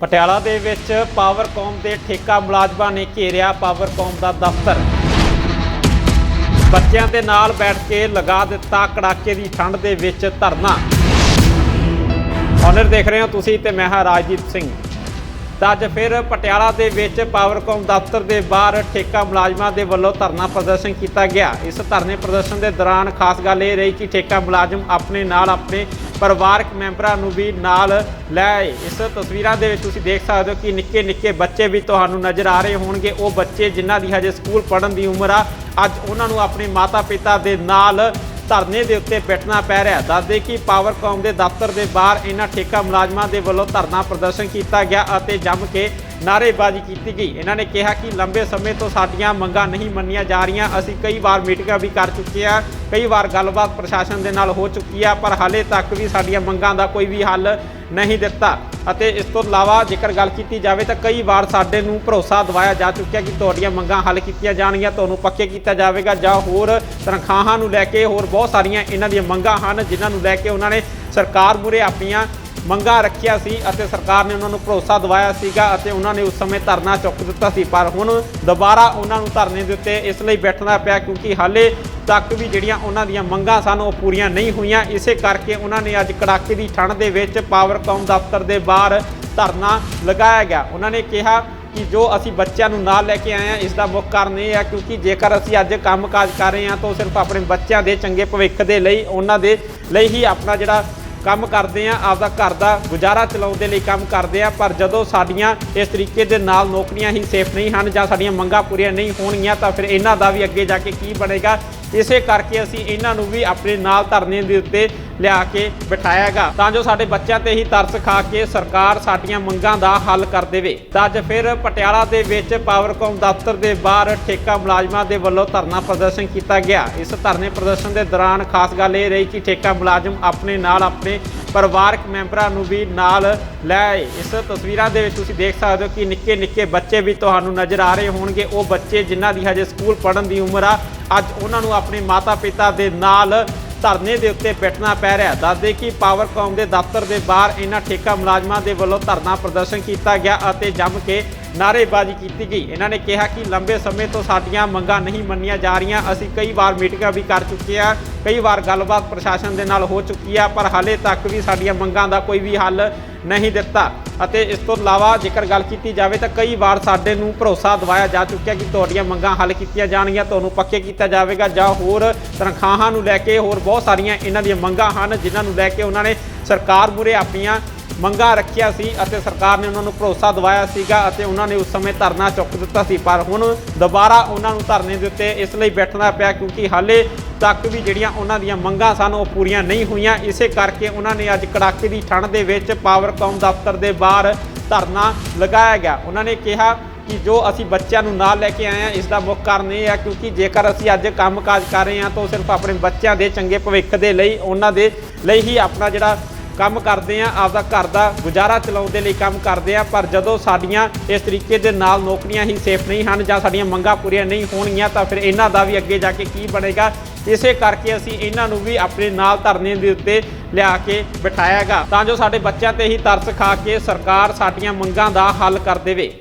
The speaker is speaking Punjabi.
ਪਟਿਆਲਾ ਦੇ ਵਿੱਚ ਪਾਵਰਕੌਮ ਦੇ ਠੇਕਾ ਮੁਲਾਜ਼ਮਾਂ ਨੇ ਘੇਰਿਆ ਪਾਵਰਕੌਮ ਦਾ ਦਫ਼ਤਰ। ਬੱਚਿਆਂ ਦੇ ਨਾਲ ਬੈਠ ਕੇ ਲਗਾ ਦਿੱਤਾ ਕੜਾਕੇ ਦੀ ਠੰਡ ਦੇ ਵਿੱਚ ਧਰਨਾ। ਆਨਰ ਦੇਖ ਰਹੇ ਹੋ ਤੁਸੀਂ ਤੇ ਮੈਂ ਹਾਂ ਰਾਜਦੀਪ ਸਿੰਘ। ਤਾਂ ਅੱਜ ਫਿਰ ਪਟਿਆਲਾ ਦੇ ਵਿੱਚ ਪਾਵਰਕੌਮ ਦਫ਼ਤਰ ਦੇ ਬਾਹਰ ਠੇਕਾ ਮੁਲਾਜ਼ਮਾਂ ਦੇ ਵੱਲੋਂ ਧਰਨਾ ਪ੍ਰਦਰਸ਼ਨ ਕੀਤਾ ਗਿਆ। ਇਸ ਧਰਨੇ ਪ੍ਰਦਰਸ਼ਨ ਦੇ ਦੌਰਾਨ ਖਾਸ ਗੱਲ ਇਹ ਰਹੀ ਕਿ ਠੇਕਾ ਮੁਲਾਜ਼ਮ ਆਪਣੇ ਨਾਲ ਆਪਣੇ ਪਰਿਵਾਰਕ ਮੈਂਬਰਾਂ ਨੂੰ ਵੀ ਨਾਲ ਲੈ ਆਏ। ਇਸ ਤਸਵੀਰਾਂ ਦੇ ਵਿੱਚ ਤੁਸੀਂ ਦੇਖ ਸਕਦੇ ਹੋ ਕਿ ਨਿੱਕੇ ਨਿੱਕੇ ਬੱਚੇ ਵੀ ਤੁਹਾਨੂੰ ਨਜ਼ਰ ਆ ਰਹੇ ਹੋਣਗੇ। ਉਹ ਬੱਚੇ ਜਿਨ੍ਹਾਂ ਦੀ ਹਜੇ ਸਕੂਲ ਪੜ੍ਹਨ ਦੀ ਉਮਰ ਆ, ਅੱਜ ਉਹਨਾਂ ਨੂੰ ਆਪਣੇ ਮਾਤਾ-ਪਿਤਾ ਦੇ ਨਾਲ ਧਰਨੇ ਦੇ ਉੱਤੇ ਬੈਠਣਾ ਪੈ ਰਿਹਾ ਦੱਸਦੇ ਕਿ ਪਾਵਰਕੌਮ ਦੇ ਦਫ਼ਤਰ ਦੇ ਬਾਹਰ ਇਹਨਾਂ ਠੇਕਾ ਮੁਲਾਜ਼ਮਾਂ ਦੇ ਵੱਲੋਂ ਧਰਨਾ ਪ੍ਰਦਰਸ਼ਨ ਕੀਤਾ ਗਿਆ ਅਤੇ ਜੰਮ ਕੇ ਨਾਅਰੇਬਾਜ਼ੀ ਕੀਤੀ ਗਈ। ਇਹਨਾਂ ਨੇ ਕਿਹਾ ਕਿ ਲੰਬੇ ਸਮੇਂ ਤੋਂ ਸਾਡੀਆਂ ਮੰਗਾਂ ਨਹੀਂ ਮੰਨੀਆਂ ਜਾ ਰਹੀਆਂ। ਅਸੀਂ ਕਈ ਵਾਰ ਮੀਟਿੰਗਾਂ ਵੀ ਕਰ ਚੁੱਕੇ ਆ ਕਈ ਵਾਰ ਗੱਲਬਾਤ ਪ੍ਰਸ਼ਾਸਨ ਦੇ ਨਾਲ ਹੋ ਚੁੱਕੀ ਆ ਪਰ ਹਾਲੇ ਤੱਕ ਵੀ ਸਾਡੀਆਂ ਮੰਗਾਂ ਦਾ ਕੋਈ ਵੀ ਹੱਲ ਨਹੀਂ ਦਿੱਤਾ। ਅਤੇ ਇਸ ਤੋਂ ਇਲਾਵਾ ਜੇਕਰ ਗੱਲ ਕੀਤੀ ਜਾਵੇ ਤਾਂ ਕਈ ਵਾਰ ਸਾਡੇ ਨੂੰ ਭਰੋਸਾ ਦਵਾਇਆ ਜਾ ਚੁੱਕਿਆ ਕਿ ਤੁਹਾਡੀਆਂ ਮੰਗਾਂ ਹੱਲ ਕੀਤੀਆਂ ਜਾਣਗੀਆਂ, ਤੁਹਾਨੂੰ ਪੱਕੇ ਕੀਤਾ ਜਾਵੇਗਾ ਜਾਂ ਹੋਰ ਤਨਖਾਹਾਂ ਨੂੰ ਲੈ ਕੇ ਹੋਰ ਬਹੁਤ ਸਾਰੀਆਂ ਇਹਨਾਂ ਦੀਆਂ ਮੰਗਾਂ ਹਨ, ਜਿਨ੍ਹਾਂ ਨੂੰ ਲੈ ਕੇ ਉਹਨਾਂ ਨੇ ਸਰਕਾਰ ਮੂਹਰੇ ਆਪਣੀਆਂ ਮੰਗਾਂ ਰੱਖਿਆ ਸੀ ਅਤੇ ਸਰਕਾਰ ਨੇ ਉਹਨਾਂ ਨੂੰ ਭਰੋਸਾ ਦਿਵਾਇਆ ਸੀਗਾ ਅਤੇ ਉਹਨਾਂ ਨੇ ਉਸ ਸਮੇਂ ਧਰਨਾ ਚੁੱਕ ਦਿੱਤਾ ਸੀ। ਪਰ ਹੁਣ ਦੁਬਾਰਾ ਉਹਨਾਂ ਨੂੰ ਧਰਨੇ ਦੇ ਉੱਤੇ ਇਸ ਲਈ ਬੈਠਣਾ ਪਿਆ ਕਿਉਂਕਿ ਹਾਲੇ ਤੱਕ ਵੀ ਜਿਹੜੀਆਂ ਉਹਨਾਂ ਦੀਆਂ ਮੰਗਾਂ ਸਨ ਉਹ ਪੂਰੀਆਂ ਨਹੀਂ ਹੋਈਆਂ। ਇਸੇ ਕਰਕੇ ਉਹਨਾਂ ਨੇ ਅੱਜ ਕੜਾਕੇ ਦੀ ਠੰਡ ਦੇ ਵਿੱਚ ਪਾਵਰਕੌਮ ਦਫ਼ਤਰ ਦੇ ਬਾਹਰ ਧਰਨਾ ਲਗਾਇਆ ਗਿਆ। ਉਹਨਾਂ ਨੇ ਕਿਹਾ ਕਿ ਜੋ ਅਸੀਂ ਬੱਚਿਆਂ ਨੂੰ ਨਾਲ ਲੈ ਕੇ ਆਏ ਹਾਂ, ਇਸ ਦਾ ਮੁੱਖ ਕਾਰਨ ਇਹ ਹੈ ਕਿਉਂਕਿ ਜੇਕਰ ਅਸੀਂ ਅੱਜ ਕੰਮਕਾਜ ਕਰ ਰਹੇ ਹਾਂ, ਤਾਂ ਉਹ ਸਿਰਫ ਆਪਣੇ ਬੱਚਿਆਂ ਦੇ ਚੰਗੇ ਭਵਿੱਖ ਦੇ ਲਈ, ਉਹਨਾਂ ਦੇ ਲਈ ਹੀ ਆਪਣਾ ਜਿਹੜਾ ਕੰਮ ਕਰਦੇ ਆ, ਆਪਦਾ ਘਰ ਦਾ ਗੁਜ਼ਾਰਾ ਚਲਾਉਣ ਦੇ ਲਈ ਕੰਮ ਕਰਦੇ ਆ, ਪਰ ਜਦੋਂ ਸਾਡੀਆਂ ਇਸ ਤਰੀਕੇ ਦੇ ਨਾਲ ਨੌਕਰੀਆਂ ਹੀ ਸੇਫ ਨਹੀਂ ਹਨ ਜਾਂ ਸਾਡੀਆਂ ਮੰਗਾਂ ਪੂਰੀਆਂ ਨਹੀਂ ਹੋਣਗੀਆਂ, ਤਾਂ ਫਿਰ ਇਹਨਾਂ ਦਾ ਵੀ ਅੱਗੇ ਜਾ ਕੇ ਕੀ ਬਣੇਗਾ? ਇਸੇ ਕਰਕੇ ਅਸੀਂ ਇਹਨਾਂ ਨੂੰ ਵੀ ਆਪਣੇ ਨਾਲ ਧਰਨੇ ਦੇ ਉੱਤੇ ਲਿਆ ਕੇ ਬਿਠਾਇਆਗਾ। ਤਾਂ ਜੋ ਸਾਡੇ ਬੱਚਿਆਂ ਤੇ ਹੀ ਤਰਸ ਖਾ ਕੇ ਸਰਕਾਰ ਸਾਡੀਆਂ ਮੰਗਾਂ ਦਾ ਹੱਲ ਕਰ ਦੇਵੇ। ਤਾਂ ਅੱਜ ਫਿਰ ਪਟਿਆਲਾ ਦੇ ਵਿੱਚ ਪਾਵਰਕੌਮ ਦਫ਼ਤਰ ਦੇ ਬਾਹਰ ਠੇਕਾ ਮੁਲਾਜ਼ਮਾਂ ਦੇ ਵੱਲੋਂ ਧਰਨਾ ਪ੍ਰਦਰਸ਼ਨ ਕੀਤਾ ਗਿਆ। ਇਸ ਧਰਨੇ ਪ੍ਰਦਰਸ਼ਨ ਦੇ ਦੌਰਾਨ ਖਾਸ ਗੱਲ ਇਹ ਰਹੀ ਕਿ ਠੇਕਾ ਮੁਲਾਜ਼ਮ ਆਪਣੇ ਨਾਲ ਆਪਣੇ ਪਰਿਵਾਰਕ ਮੈਂਬਰਾਂ ਨੂੰ ਵੀ ਨਾਲ ਲੈ ਆਏ। ਇਸ ਤਸਵੀਰਾਂ ਦੇ ਵਿੱਚ ਤੁਸੀਂ ਦੇਖ ਸਕਦੇ ਹੋ ਕਿ ਨਿੱਕੇ ਨਿੱਕੇ ਬੱਚੇ ਵੀ ਤੁਹਾਨੂੰ ਨਜ਼ਰ ਆ ਰਹੇ ਹੋਣਗੇ। ਉਹ ਬੱਚੇ ਜਿਨ੍ਹਾਂ ਦੀ ਹਜੇ ਸਕੂਲ ਪੜ੍ਹਨ ਦੀ ਉਮਰ ਆ ਅੱਜ ਉਹਨਾਂ ਨੂੰ ਆਪਣੇ ਮਾਤਾ-ਪਿਤਾ ਦੇ ਨਾਲ ਧਰਨੇ ਦੇ ਉੱਤੇ ਬੈਠਣਾ ਪੈ ਰਿਹਾ ਦੱਸਦੇ ਕਿ ਪਾਵਰਕੌਮ ਦੇ ਦਫ਼ਤਰ ਦੇ ਬਾਹਰ ਇਹਨਾਂ ਠੇਕਾ ਮੁਲਾਜ਼ਮਾਂ ਦੇ ਵੱਲੋਂ ਧਰਨਾ ਪ੍ਰਦਰਸ਼ਨ ਕੀਤਾ ਗਿਆ ਅਤੇ ਜੰਮ ਕੇ ਨਾਅਰੇਬਾਜ਼ੀ ਕੀਤੀ ਗਈ। ਇਹਨਾਂ ਨੇ ਕਿਹਾ ਕਿ ਲੰਬੇ ਸਮੇਂ ਤੋਂ ਸਾਡੀਆਂ ਮੰਗਾਂ ਨਹੀਂ ਮੰਨੀਆਂ ਜਾ ਰਹੀਆਂ। ਅਸੀਂ ਕਈ ਵਾਰ ਮੀਟਿੰਗਾਂ ਵੀ ਕਰ ਚੁੱਕੇ ਆ ਕਈ ਵਾਰ ਗੱਲਬਾਤ ਪ੍ਰਸ਼ਾਸਨ ਦੇ ਨਾਲ ਹੋ ਚੁੱਕੀ ਆ ਪਰ ਹਾਲੇ ਤੱਕ ਵੀ ਸਾਡੀਆਂ ਮੰਗਾਂ ਦਾ ਕੋਈ ਵੀ ਹੱਲ ਨਹੀਂ ਦਿੱਤਾ। ਅਤੇ ਇਸ ਤੋਂ ਇਲਾਵਾ ਜੇਕਰ ਗੱਲ ਕੀਤੀ ਜਾਵੇ ਤਾਂ ਕਈ ਵਾਰ ਸਾਡੇ ਨੂੰ ਭਰੋਸਾ ਦਿਵਾਇਆ ਜਾ ਚੁੱਕਿਆ ਕਿ ਤੁਹਾਡੀਆਂ ਮੰਗਾਂ ਹੱਲ ਕੀਤੀਆਂ ਜਾਣਗੀਆਂ, ਤੁਹਾਨੂੰ ਪੱਕੇ ਕੀਤਾ ਜਾਵੇਗਾ ਜਾਂ ਹੋਰ ਤਨਖਾਹਾਂ ਨੂੰ ਲੈ ਕੇ ਹੋਰ ਬਹੁਤ ਸਾਰੀਆਂ ਇਹਨਾਂ ਦੀਆਂ ਮੰਗਾਂ ਹਨ, ਜਿਨ੍ਹਾਂ ਨੂੰ ਲੈ ਕੇ ਉਹਨਾਂ ਨੇ ਸਰਕਾਰ ਮੂਹਰੇ ਆਪਣੀਆਂ ਮੰਗਾਂ ਰੱਖਿਆ ਸੀ ਅਤੇ ਸਰਕਾਰ ਨੇ ਉਹਨਾਂ ਨੂੰ ਭਰੋਸਾ ਦਿਵਾਇਆ ਸੀਗਾ ਅਤੇ ਉਹਨਾਂ ਨੇ ਉਸ ਸਮੇਂ ਧਰਨਾ ਚੁੱਕ ਦਿੱਤਾ ਸੀ। ਪਰ ਹੁਣ ਦੁਬਾਰਾ ਉਹਨਾਂ ਨੂੰ ਧਰਨੇ ਦੇ ਉੱਤੇ ਇਸ ਲਈ ਬੈਠਣਾ ਪਿਆ ਕਿਉਂਕਿ ਹਾਲੇ ਤੱਕ ਵੀ ਜਿਹੜੀਆਂ ਉਹਨਾਂ ਦੀਆਂ ਮੰਗਾਂ ਸਨ ਉਹ ਪੂਰੀਆਂ ਨਹੀਂ ਹੋਈਆਂ। ਇਸੇ ਕਰਕੇ ਉਹਨਾਂ ਨੇ ਅੱਜ ਕੜਾਕੇ ਦੀ ਠੰਡ ਦੇ ਵਿੱਚ ਪਾਵਰਕੌਮ ਦਫ਼ਤਰ ਦੇ ਬਾਹਰ ਧਰਨਾ ਲਗਾਇਆ ਗਿਆ। ਉਹਨਾਂ ਨੇ ਕਿਹਾ ਕਿ ਜੋ ਅਸੀਂ ਬੱਚਿਆਂ ਨੂੰ ਨਾਲ ਲੈ ਕੇ ਆਏ ਹਾਂ, ਇਸ ਦਾ ਮੁੱਖ ਕਾਰਨ ਇਹ ਹੈ ਕਿਉਂਕਿ ਜੇਕਰ ਅਸੀਂ ਅੱਜ ਕੰਮਕਾਜ ਕਰ ਰਹੇ ਹਾਂ ਤਾਂ ਉਹ ਸਿਰਫ ਆਪਣੇ ਬੱਚਿਆਂ ਦੇ ਚੰਗੇ ਭਵਿੱਖ ਦੇ ਲਈ, ਉਹਨਾਂ ਦੇ ਲਈ ਹੀ ਆਪਣਾ ਜਿਹੜਾ ਕੰਮ ਕਰਦੇ ਆ, ਆਪਦਾ ਘਰ ਦਾ ਗੁਜ਼ਾਰਾ ਚਲਾਉਣ ਦੇ ਲਈ ਕੰਮ ਕਰਦੇ ਆ, ਪਰ ਜਦੋਂ ਸਾਡੀਆਂ ਇਸ ਤਰੀਕੇ ਦੇ ਨਾਲ ਨੌਕਰੀਆਂ ਹੀ ਸੇਫ ਨਹੀਂ ਹਨ ਜਾਂ ਸਾਡੀਆਂ ਮੰਗਾਂ ਪੂਰੀਆਂ ਨਹੀਂ ਹੋਣਗੀਆਂ, ਤਾਂ ਫਿਰ ਇਹਨਾਂ ਦਾ ਵੀ ਅੱਗੇ ਜਾ ਕੇ ਕੀ ਬਣੇਗਾ? ਇਸੇ ਕਰਕੇ ਅਸੀਂ ਇਹਨਾਂ ਨੂੰ ਵੀ ਆਪਣੇ ਨਾਲ ਧਰਨੇ ਦੇ ਉੱਤੇ ਲਿਆ ਕੇ ਬਿਠਾਇਆਗਾ, ਤਾਂ ਜੋ ਸਾਡੇ ਬੱਚਿਆਂ ਤੇ ਹੀ ਤਰਸ ਖਾ ਕੇ ਸਰਕਾਰ ਸਾਡੀਆਂ ਮੰਗਾਂ ਦਾ ਹੱਲ ਕਰ ਦੇਵੇ।